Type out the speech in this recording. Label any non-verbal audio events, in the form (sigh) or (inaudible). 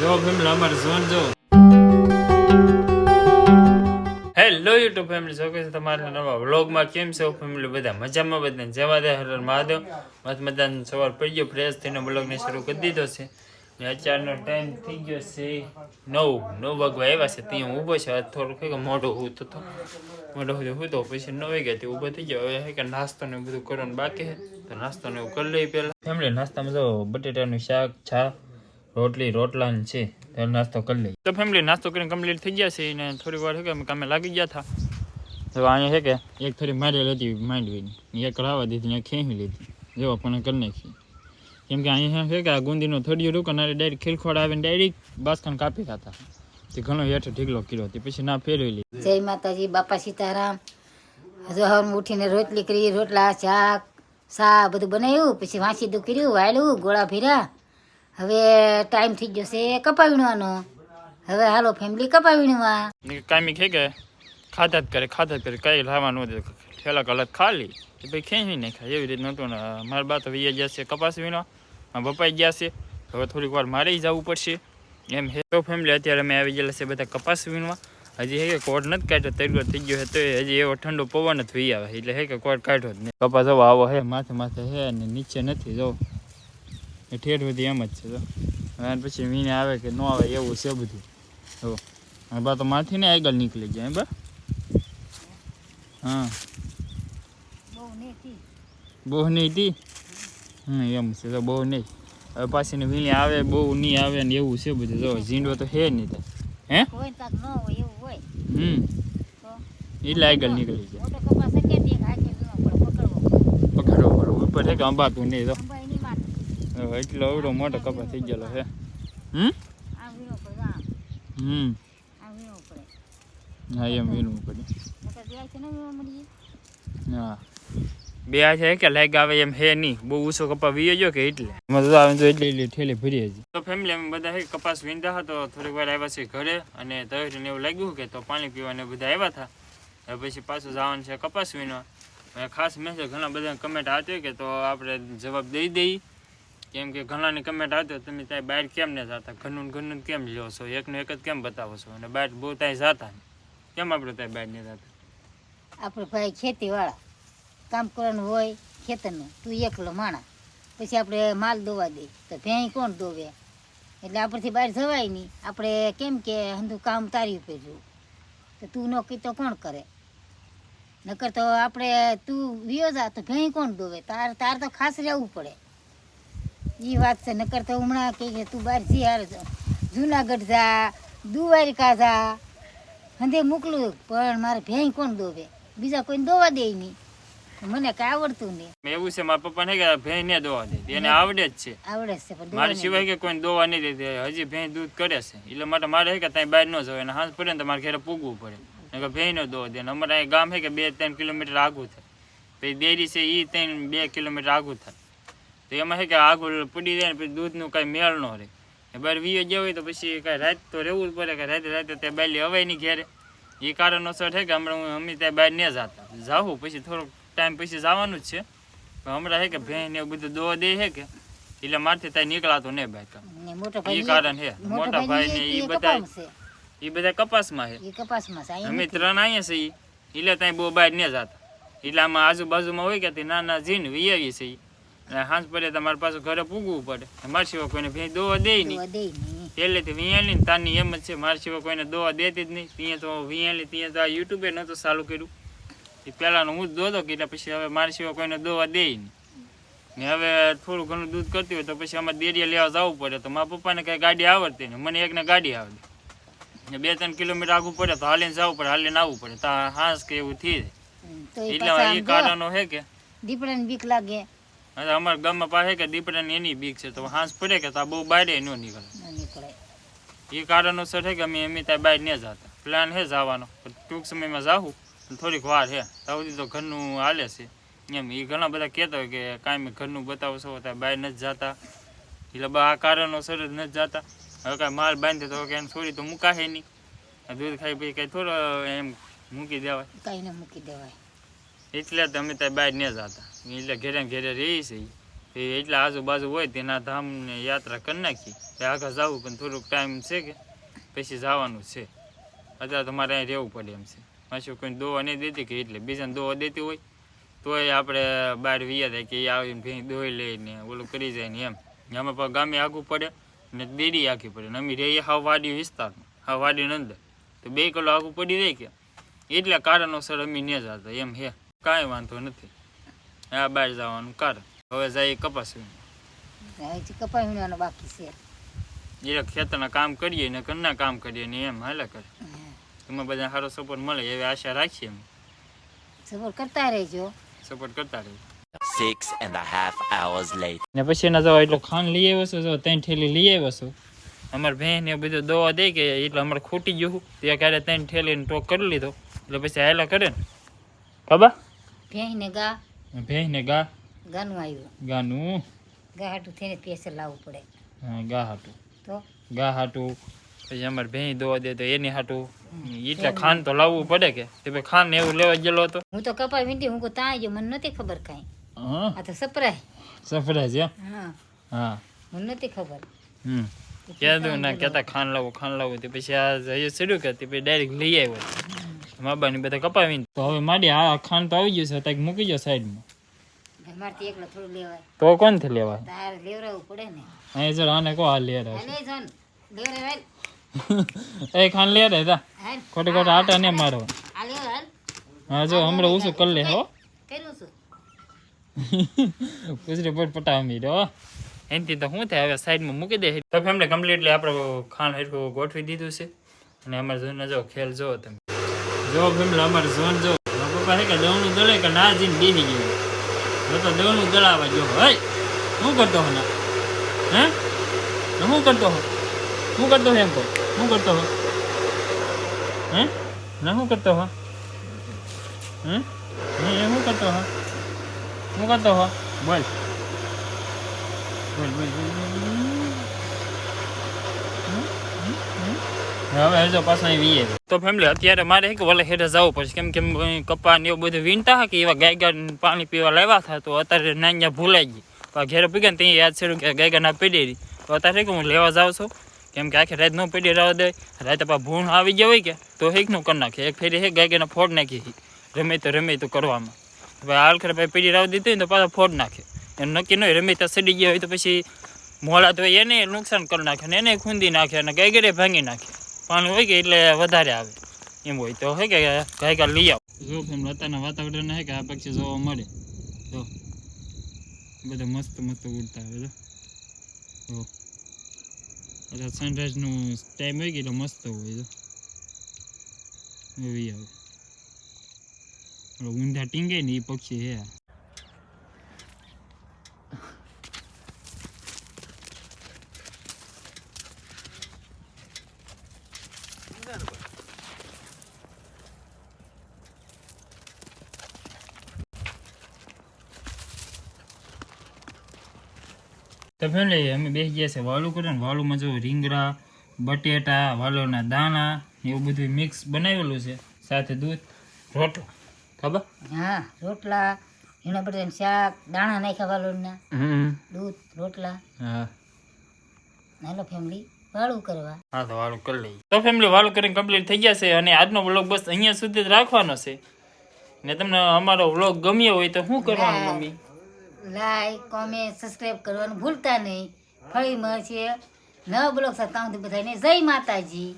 જો ફેમિલી, અમારે ઝોન જો. હેલો યુટ્યુબ ફેમિલી જો કે તમારા નવા વ્લોગમાં કેમ છો ફેમિલી બધા મજામાં? બધા જવા દે, હર મહાદેવ. મત મજાનો સવાર પડી ગયો ફ્રેશ થઈને બ્લોગને શરૂ કરી દીધો છે. ને અત્યારનો ટાઈમ થઈ ગયો છે નવ. નવ વાગવા આવ્યા છે, ત્યાં ઊભો છે. થોડું કંઈક મોઢો હું તો. મોઢો સુધી હું તો પછી નવ વાગ્યા તે ઊભો થઈ ગયો. હવે હે કે નાસ્તો ને બધું કરવાનું બાકી છે. તો નાસ્તો ને એવું કરી લઈ પહેલાં. ફેમિલી નાસ્તામાં જો બટેટાનું શાક છા રોટલી રોટલા છે. તો નાસ્તો કરી લઈએ. તો ફેમિલી નાસ્તો કરીને કમ્પ્લીટ થઈ ગયા છે ને થોડી વાર કે અમે કામે લાગી ગયા હતા. તો અહીંયા છે કે એક થોડી મારેલ હતી માંડવીની. એક રાવા દીધી ને ખેંચી લીધી. જો પણ કરી નાખી. કેમ કે અહીંયા છે કે આ ગુંદીનો થડિયું રૂકન અને ડાયરેક્ટ ખીલખોડ આવીને ડાયરેક્ટ બાસકાન કાપી ખાતા. તે ઘણો હેઠો ઢીકલો કર્યો તે પછી ના ફેરવી લીધી. જય માતાજી બાપા સીતારામ. હજુ હવે ઉઠીને રોટલી કરી રોટલા શાક સા બધું બનાવ્યું પછી વાંસી દું કર્યું વાળ્યું ગોળા ફેર્યા હવે ટાઈમ થઈ ગયો છે કપા વીણવાનો હવે હાલો ફેમિલી કપાઈ વીણવા કામી ખે કે ખાધા જ કરે ખાતા જ કરે, કઈ લાવવાનું નથી. ઠેલા કલત ખાલી. કે ભાઈ ખેંચી નાખ્યા. એવી રીતનું હતું ને, મારા બા તો વૈયા ગયા છે કપાસ વીણવા. મારા ગયા છે. હવે થોડીક વાર મારે જવું પડશે. એમ હે. તો ફેમિલી અત્યારે અમે આવી ગયેલા છે બધા કપાસ વીણવા. હજી હે કે કોડ નથી કાઢ્યો તરગો થઈ ગયો હતો હજી એવો ઠંડો પવન જ વી આવે. એટલે હે કે કોટ કાઢ્યો જ નહીં. કપાસ હવે આવો હે, માથે માથે હે અને નીચે નથી, જો. એ ઠેઠ બધી એમ જ છે તો અને પછી મીને આવે કે ન આવે એવું છે બધું. તો આ બા તો માથી ને આગળ નીકળી જાય બા? હા. બહુ નહીં તી? હમ એમ છે તો બહુ નહીં. હવે પાછી ને વીણી આવે બહુ નહીં આવે ને એવું છે બધું જો. ઝીંડો તો હે નહીં થાય હે? હમ. તો? એટલે આગળ નીકળી જાય તે પકડવો પડે. ઉપર છે કે અંબાતું નહીં તો એટલો એવડો મોટો કપા થઈ ગયેલો છે. હમ? હમ. હા એમ વીણવું પડે. હા. બે આ છે કે લાઈક આવે એમ હે નહીં. બહુ ઊંચો કપા વીએ ગયો કે એટલે? તો આવે તો એટલે એટલે ઠેલી ભરી હજી તો ફેમિલી અમે બધા હે કપાસ વીંધા હતા તો થોડીક વાર આવ્યા છે ઘરે અને તહેરને એવું લાગ્યું કે તો પાણી પીવાને બધા આવ્યા હતા. પછી પાછું જવાનું છે કપાસ વીણવા. ખાસ મેસેજ ઘણા બધા કમેન્ટ આવતી કે તો આપણે જવાબ દઈ દઈએ. કેમ કે ઘણાની કમેન્ટ આવતી તમે ત્યાં બહાર કેમ ને જતા? ઘરનું ઘરનું કેમ લ્યો છો? એકનું એક જ કેમ બતાવો છો? અને બહાર બહુ ત્યાં જતા કેમ આપણે ત્યાં બહાર નહીં જતા? આપણે ભાઈ ખેતીવાળા. કામ કરવાનું હોય ખેતરનું. તું એકલો માણા પછી આપણે માલ દોવા દે. તો ભેંય કોણ દોવે? એટલે આપણથી બહાર જવાય નહીં. આપણે કેમ કે હંધું કામ તારી ઉપર જવું. તો તું ન કી તો કોણ કરે? નકર તો આપણે તું વિયો જા તો ભેંય કોણ દોવે? તાર તાર તો ખાસ રહેવું પડે. એ વાત છે નકર તો હમણાં કે તું બહાર જી હાર જુનાગઢ જા દુવારિકા જા. હંધે મોકલું પણ મારે ભેંય કોણ દોવે? બીજા કોઈને દોવા દે નહીં. મને કઈ આવડતું નહીં. એવું છે મારા પપ્પાને કે ભેંસ ને દોવા દે. એને આવડે જ છે. આવડે છે પણ મારી સિવાય કે કોઈ દોવા નહીં દેતી હજી ભેંસ દૂધ કરે છે. એટલે માટે મારે કે ત્યાં બહાર ન જવાય અને હાંસ પડે ને તો મારે ઘરે પૂગવું પડે. ને કે ભેંસ નો દોવા દે. અમારે અહીં ગામ છે કે બે ત્રણ કિલોમીટર આગું થાય. પછી ડેરી છે એ ત્રણ બે કિલોમીટર આગું થાય. તો એમાં છે કે આગું પડી જાય ને પછી દૂધનું કાંઈ મેળ ન રહે. ને બહાર વીએ ગયા હોય તો પછી કાંઈ રાત તો રહેવું જ પડે કે રાતે રાતે ત્યાં બાયલી હવાય નહીં ઘેરે. એ કારણોસર છે કે હમણાં હું અમે ત્યાં બહાર નહીં જતા. જાવું પછી થોડોક ટાઈમ પછી જવાનું જ છે. પણ હમણાં છે કે ભેંસ ને એવું બધું દોવા દે છે કે એટલે મારથી ત્યાં નીકળાતો નહીં બહાર કામ ને મોટો એ ભાઈ કારણ છે. મોટા ભાઈ ને એ બધા છે. એ બધા કપાસમાં છે. એ કપાસમાં છે. અહીંયા અમે નથી. ત્રણ અહીંયા છીએ. એટલે ત્યાં બહુ બહાર નહીં જતા. એટલે આમાં આજુબાજુમાં હોય કે તે નાના જીન વીઆવીએ છીએ અને હાંસ પડે તમારે પાછું ઘરે પૂગવું પડે. મારા સિવાય કોઈને ભેંસ દોવા દે નહીં. પહેલેથી વિયાલી ને તારની એમ જ છે મારા સિવાય કોઈને દોવા દેતી જ નહીં. ત્યાં તો વિયાલી ત્યાં તો આ યુટ્યુબે નહોતું ચાલુ કર્યું. એ પહેલાંનું હું જ દોધો કીધા પછી હવે મારા સિવાય કોઈને દોવા દે નહીં. ને હવે થોડું ઘણું દૂધ કરતી હોય તો પછી અમારે દેરિયા લેવા જવું પડે. તો મારા પપ્પાને કાંઈ ગાડી આવડતી ને મને એકને ગાડી આવડે. ને બે ત્રણ કિલોમીટર આગું પડે તો હાલીને જવું પડે હાલીને આવવું પડે. તો હાંસ કે એવું થઈ જાય. એટલે એ કારણો છે કે? દીપડાને બીક લાગે. હવે અમારા ગામમાં પાસે કે દીપડાની એની બીક છે તો હાંસ પડે કે તો બહુ બારે ન નીકળે. ન નીકળે. એ કારણોસર છે કે અમે અમે ત્યાં બહાર નહીં જતા. પ્લાન છે જવાનો. પણ ટૂંક સમયમાં જાવું થોડીક વાર છે. સુધી તો ઘરનું હાલે છે. એમ એ ઘણા બધા કહેતા હોય કે કાંઈ ઘરનું બતાવો છો ત્યાં બહાર નથી જતા. એટલે બા આ કારણોસર જ નથી જતા. હવે કાંઈ માલ બાંધે તો કે એને છોડી તો મુકાશે નહીં. દૂધ ખાઈ પછી કાંઈ થોડો એમ મૂકી દેવાય. કાંઈ ન મૂકી દેવાય. એટલે તો અમે ત્યાં બહાર ન જતા. એટલે ઘેરે ઘેરે રહી છે એ એટલા આજુબાજુ હોય તેના ધામને યાત્રા કરી નાખી. આગળ જવું પણ થોડુંક ટાઈમ છે કે, પછી જવાનું છે. અત્યારે તમારે અહીં રહેવું પડે એમ છે. પાછું કોઈ દોવા નહીં દેતી કે એટલે બીજાને દોવા દેતી હોય. તોય આપણે બહાર વિયા થાય કે એ આવીને ભેં દોઈ લઈને ઓલું કરી જાય ને એમ. આમાં પણ ગામે આગું પડે ને દેરી આખી પડે ને અમે રહીએ હાવ વાડી વિસ્તારમાં, હાવ વાડીની અંદર. તો બે કિલો આગું પડી જાય કે. એટલે કારણોસર અમે ન જતા, એમ હે. કાંઈ વાંધો નથી. આ બહાર જવાનું. કર. હવે જાય કપાસ. હજી કપાઈ વીણવાનો બાકી છે. એ ખેતરના કામ કરીએ ને ઘરના કામ કરીએ ને એમ હાલે કરે. એમાં બધા સારો સપોર્ટ મળે એવી આશા રાખીએ એમ સપોર્ટ કરતા રહેજો. સપોર્ટ કરતા રહેજો. Six and a half hours later. ને પછી એના જવા એટલો ખાંડ લઈ આવ્યો છું જો ત્રણ થેલી લઈ આવ્યો છું. અમારે બહેન એ બધું દવા દે કે એટલે અમારે ખૂટી ગયું તે ક્યારે ત્રણ થેલીને ટોક કરી લીધો. એટલે પછી હાલા કરે ને. ખબર? ભેંસને ગા. ભેં ને ગા? ગાનું આવ્યું. ગાનું? ગા હાટું થઈને પેસર લાવવું પડે. હા, ગા હાટું. તો? ગા હાટું. પછી અમારે ભેં દોવા દે તો એની હાટું. એટલે ખાંડ તો લાવવું પડે કે? તે ભાઈ ખાંડ ને એવું લેવા ગયેલો હતો? હું તો કપાઈ વીંટી હું ત્યાં જો મને નથી ખબર કાંઈ. હા? આ તો સપરાય સપરાય છે હા. હા. મને નથી ખબર. હમ. કહેતું ના કહેતા ખાંડ લાવો ખાંડ લાવો. તે પછી આ જઈએ ચડ્યું કે તે પછી ડાયરેક્ટ લઈ આવ્યો. મા બાની બધા કપાવીને. તો હવે માડી આ ખાંડ તો આવી ગયું છે ત્યાં મૂકી જાઓ સાઈડમાં. મારથી એકલો થોડું લેવાય. તો કોણથી લેવાય? તારે લેવરાવવું પડે ને. અહીં જરા આને કહો હાલ લેર આવે જન એ ખાંડ લેર હે તા ખોટે ખોટે આટા ને મારો. આ લેવર હાલ. હા જો હમણાં ઓછું કરી લે હો. કર્યું છું. (laughs) પૂછડી પોટ પટાવી મીડો એનથી તો શું થાય હવે સાઈડમાં મૂકી દે. તો ફેમિલી કમ્પ્લીટલી આપણે ખાંડ હેઠું ગોઠવી દીધું છે. અને અમારે ઝોન જો ખેલ જો તમે. જો ફેમિલી અમારે ઝોન જો. પપ્પા કે દવનું દળે કે ના જીને બેસી ગયું. જો તો દવનું દળાવા જો. હે? શું કરતો હો હે? શું કરતો હો? શું કરતો હો શું કરતો હો? હે? ના શું કરતો હે? હે? એ શું કરતો હો? શું કરતો હો? બોલ બોલ બોલ બોલ, બોલ, બોલ. હમ? હમ? હમ? હવે જો પાછા અહીં વીએ તો ફેમિલી અત્યારે મારે કે વલે હેઠે જવું પડશે. કેમ કે અહીં કપા ને એવું બધું વીણતા હોય કે એવા ગાય ગાય પાણી પીવા લાવ્યા હતા, તો અત્યારે નાન્યા ભૂલાઈ ગઈ. પણ ઘેરે પીગે ને ત્યાં યાદ છેડું કે ગાય ના પડી રહી તો અત્યારે કે હું લેવા જાઉં છું. કેમ કે આખી રાત ન પડી રહેવા દે. રાતે પા ભૂણ આવી ગયા હોય કે, તો હેકનું કરી નાખે. એક ફેરી હે ગાય ગાયના ફોડ નાખી છે. રમે તો રમે તો કરવામાં. હવે હાલ ખરે ભાઈ પીડી રાવ દીધી ને તો પાછા ફોડ નાખે. એમ નક્કી ન હોય, રમે તો સડી ગયા હોય તો પછી મોડા તો એને નુકસાન કરી નાખે ને એને ખૂંદી નાખે અને ગાય ગરે ભાંગી નાખે. પાણી હોય કે એટલે વધારે આવે. એમ હોય તો હે કે ગાય ગા લઈ આવો. જો અત્યારના વાતાવરણ હે કે આ પક્ષી જોવા મળે. તો બધા મસ્ત મસ્ત ઉડતા આવે તો જો. બધા સનરાઈઝનું ટાઈમ હોય કે એટલે મસ્ત હોય તો એવી આવે. ઊંધા ટીંગે ને એ પક્ષી હે તો ફેમિલી અમે બેસી ગયા છે વાળું કરે ને વાળુમાં જો રીંગણા બટેટા વાલોના દાણા એવું બધું મિક્સ બનાવેલું છે. સાથે દૂધ રોટલો. ખબર? હા રોટલા એના બટાટાનું શાક દાણા નાખ્યા વાલોના. દૂધ રોટલા. હા. હેલો ફેમિલી વાળું કરવા. હા તો વાળું કરી લઈએ. તો ફેમિલી વાળું કરીને કમ્પ્લીટ થઈ ગયા છે અને આજનો વ્લોગ બસ અહીંયા સુધી જ રાખવાનો છે. ને તમને અમારો વ્લોગ ગમ્યો હોય તો શું કરવાનું મમ્મી? લાઈક કોમેન્ટ સબસ્ક્રાઈબ કરવાનું ભૂલતા નહીં. ફરી મળશે નવા બ્લોગ સાથે બધાને જય માતાજી.